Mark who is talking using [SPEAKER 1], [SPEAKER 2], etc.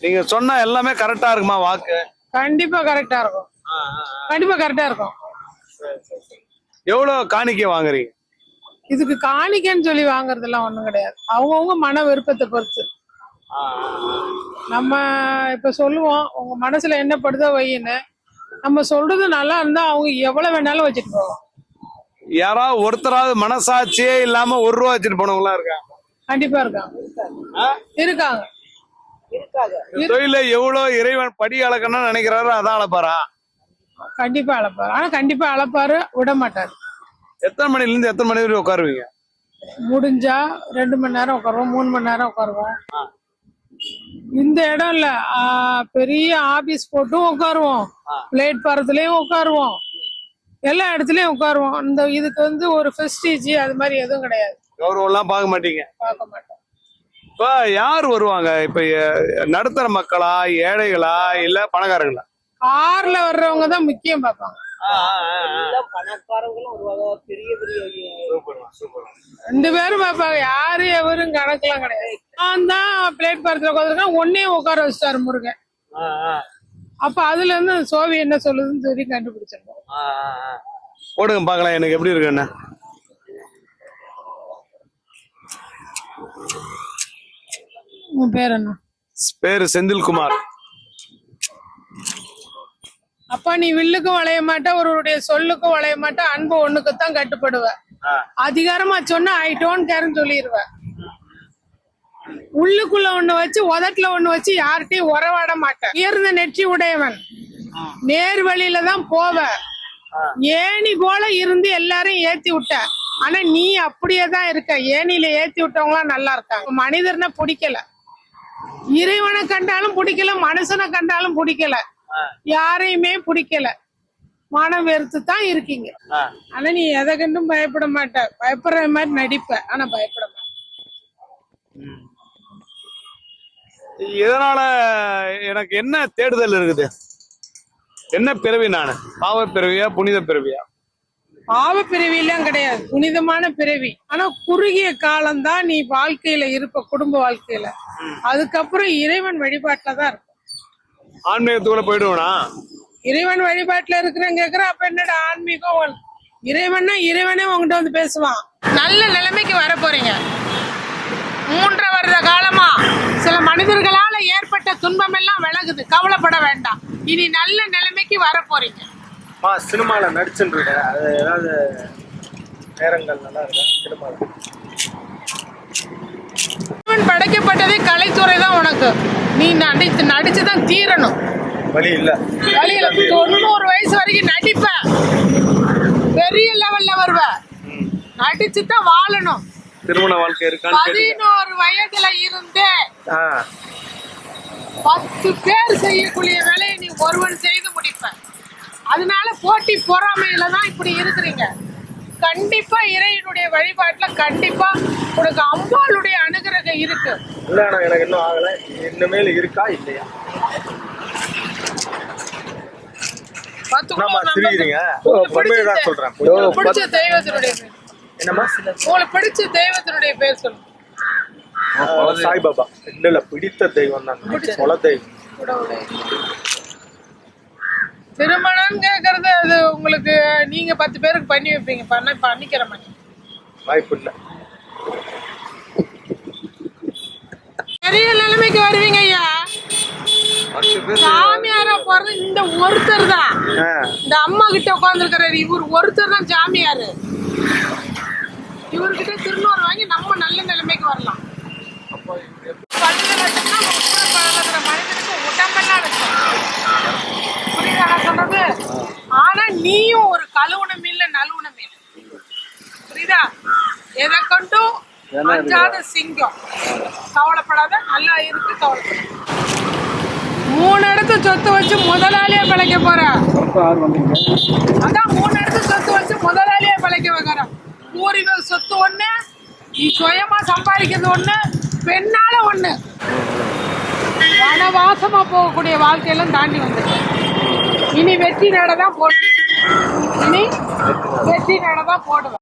[SPEAKER 1] நீங்க சொன்னா எல்லாமே கரெக்டா இருக்குமா வாக்கு?
[SPEAKER 2] கண்டிப்பா கரெக்டா இருக்கும். கண்டிப்பா கரெக்டா இருக்கும்.
[SPEAKER 1] எவ்வளவு காணிக்கை வாங்குறீங்க?
[SPEAKER 2] இதுக்கு காணிக்கைன்னு சொல்லி வாங்குறதெல்லாம் ஒண்ணும் கிடையாது. அவங்கவுங்க மன விருப்பத்தை பொறுத்து. நம்ம இப்ப சொல்லுவோம் உங்க மனசுல என்ன படுதோ வையின்னு. நம்ம சொல்றது நல்லா இருந்தா அவங்க எவ்வளவு வேணாலும் வச்சுட்டு போவோம்
[SPEAKER 1] யாராவது ஒருத்தராவது மனசாட்சியே இல்லாம ஒரு ரூபா வச்சுட்டு போனவங்களா இருக்காங்க.
[SPEAKER 2] கண்டிப்பா இருக்காங்க. இருக்காங்க.
[SPEAKER 1] தொழில எவ்வளவு இறைவன் படி அளக்கணும்னு நினைக்கிறாரோ அதான் அளப்பாரா?
[SPEAKER 2] கண்டிப்பா அழைப்பாரு ஆனா கண்டிப்பா அழைப்பாரு விட மாட்டாரு.
[SPEAKER 1] எத்தனை மணில இருந்து எத்தனை மணி வரைக்கும் உட்காருவீங்க?
[SPEAKER 2] முடிஞ்சா ரெண்டு மணி நேரம் உட்காருவோம் மூணு மணி நேரம் உட்காருவோம். இந்த இடம் இல்ல. பெரிய ஆபீஸ் போட்டும் உட்காருவோம். பிளேட் பாரத்துலயும் உட்காருவோம். எல்லா இடத்துலயும் உட்காருவோம். இந்த இதுக்கு வந்து ஒரு ஃபெஸ்டிஜ் அது மாதிரி எதுவும் கிடையாது.
[SPEAKER 1] கௌரவம் எல்லாம் பார்க்க மாட்டீங்க.
[SPEAKER 2] பார்க்க மாட்டோம்.
[SPEAKER 1] இப்ப யார் வருவாங்க? இப்ப நடுத்தர மக்களா ஏழைகளா இல்ல பணக்காரங்களா?
[SPEAKER 2] கார்ல வர்றவங்க தான் முக்கியம் பார்ப்பாங்க. ரெண்டு பேரும் பார்ப்பாங்க. யாரு எவரும் கணக்கெல்லாம் கிடையாது. நான் தான் பிளேட் பாரத்துல உட்காந்துருக்கேன் ஒன்னே உட்கார வச்சிட்டாரு முருகன். அப்ப அதுல இருந்து அந்த சோவி என்ன சொல்லுதுன்னு சொல்லி கண்டுபிடிச்சிருக்கோம்
[SPEAKER 1] போடுங்க பார்க்கலாம். எனக்கு எப்படி இருக்குன்னு.
[SPEAKER 2] உன் பேர் என்ன?
[SPEAKER 1] பேரு செந்தில்குமார்.
[SPEAKER 2] அப்பா நீ வில்லுக்கும் வளைய மாட்ட ஒருவருடைய சொல்லுக்கும் வளைய மாட்ட அன்பு ஒண்ணுக்கு தான் கட்டுப்படுவ அதிகாரமா சொன்னா ஐ டோன்ட் கேர்னு சொல்லிடுவ உள்ளுக்குள்ள ஒண்ணு வச்சு உதட்டுல ஒண்ணு வச்சு யார்கிட்டயும் உறவாட மாட்டேன் உயர்ந்த நெற்றி உடையவன். நேர் வழியில தான் போவ. ஏணி போல இருந்து எல்லாரையும் ஏத்தி விட்ட. ஆனா நீ அப்படியே தான் இருக்க. ஏணியில ஏத்தி விட்டவங்களாம் நல்லா இருக்காங்க. மனிதர்னா பிடிக்கல. இறைவனை கண்டாலும் பிடிக்கல மனுஷனை கண்டாலும் பிடிக்கல. யாரையுமே பிடிக்கல. மனம் வெறுத்து தான் இருக்கீங்க ஆனா நீ எதை கண்டும் பயப்பட மாட்ட. பயப்படுற மாதிரி நடிப்ப ஆனா பயப்பட மாட்ட.
[SPEAKER 1] இதனால எனக்கு என்ன தேடுதல் இருக்குது? என்ன பிறவி நானு? பாவ பிறவியா புனித பிறவியா
[SPEAKER 2] பாவ பிறவியெல்லாம் கிடையாது. புனிதமான பிறவி. ஆனா குறுகிய காலம்தான் நீ வாழ்க்கையில இருப்ப குடும்ப வாழ்க்கையில. அதுக்கப்புறம் இறைவன் வழிபாட்டுல தான் இருப்ப
[SPEAKER 1] ஆன்மீகத்துக்குள்ள போயிடுவேனா
[SPEAKER 2] இறைவன் வழிபாட்டுல இருக்கிறேன் கேக்குற அப்ப என்னடா ஆன்மீகம்? இறைவன்னா இறைவனே உங்ககிட்ட வந்து பேசுவான். நல்ல நிலைமைக்கு வர போறீங்க. மூன்றரை வருட காலமா சில மனிதர்களால ஏற்பட்ட துன்பம் எல்லாம் விலகுது. கவலைப்பட வேண்டாம். இனி நல்ல நிலைமைக்கு வர போறீங்க.
[SPEAKER 3] மா சினிமால நடிச்சுட்டு இருக்கேன். அது ஏதாவது நேரங்கள் நல்லா இருக்கா? சினிமால.
[SPEAKER 2] இறைவன் படைக்கப்பட்டதே கலைத்துறை தான் உனக்கு. நீ நடித்து நடிச்சு தான் தீரணும்.
[SPEAKER 3] வழி இல்ல.
[SPEAKER 2] வழியில தொண்ணூறு வயசு வரைக்கும் நடிப்ப. பெரிய லெவல்ல வருவ. நடிச்சு தான் வாழணும்.
[SPEAKER 1] திருமண வாழ்க்கை கேளுங்க.
[SPEAKER 2] பதினோரு வயதுல இருந்து பத்து பேர் செய்யக்கூடிய வேலையை நீ ஒருவன் செய்து முடிப்ப. அதனால போட்டி பொறாமையில தான் இப்படி இருக்கிறீங்க. கண்டிப்பா இறைவனுடைய வழிபாட்டுல கண்டிப்பா உனக்கு அம்பாளுடைய அனுகிரகம் இருக்கு.
[SPEAKER 3] இல்ல எனக்கு இன்னும் ஆகல. இனிமேல் இருக்கா இல்லையா? சொல்றேன்.
[SPEAKER 2] பிடிச்ச தெய்வத்தினுடைய பேர்
[SPEAKER 3] என்னம்மா?
[SPEAKER 2] உங்களுக்கு பிடிச்ச தெய்வத்தினுடைய பேர்
[SPEAKER 3] சாய்பாபா. இல்ல பிடித்த தெய்வம் தான் குல தெய்வம்.
[SPEAKER 2] திருமணம் கேக்குறது அது உங்களுக்கு நீங்க பத்து பேருக்கு பண்ணி வைப்பீங்க. பண்ண பண்ணிக்கிற மாதிரி.
[SPEAKER 3] வாய்ப்பு இல்ல.
[SPEAKER 2] பெரிய நிலைமைக்கு வருவீங்க ஐயா. சாமியாரா போறது இந்த ஒருத்தர் தான். இந்த அம்மா கிட்ட உட்காந்துருக்கிறாரு இவர் ஒருத்தர் தான் சாமியாரு. இவர்கிட்ட திருநூறு வாங்கி நம்ம நல்ல நிலைமைக்கு வரலாம் பல்லுல வச்சோம்னா உள்ள பழகுற மனிதனுக்கு உடம்பெல்லாம் இருக்கும் புரியுதா நான் சொல்றது ஆனா நீயும் ஒரு கழுவுனம் இல்ல நலுவனம் இல்ல புரியுதா எதை அஞ்சாத சிங்கம். கவலைப்படாத நல்லா இருக்கு கவலைப்படாத. மூணு இடத்து சொத்து வச்சு முதலாளியா பிழைக்க போற. அதான் மூணு இடத்து சொத்து வச்சு முதலாளியா பிழைக்க வைக்கிற. பூர்வீக சொத்து ஒண்ணு நீ சுயமா சம்பாதிக்கிறது ஒண்ணு பெண்ணால ஒண்ணு. வனவாசமா போகக்கூடிய வாழ்க்கையெல்லாம் தாண்டி வந்துட்டேன். இனி வெற்றி நட தான் போடுவேன் இனி வெற்றி நட தான் போடுவேன்.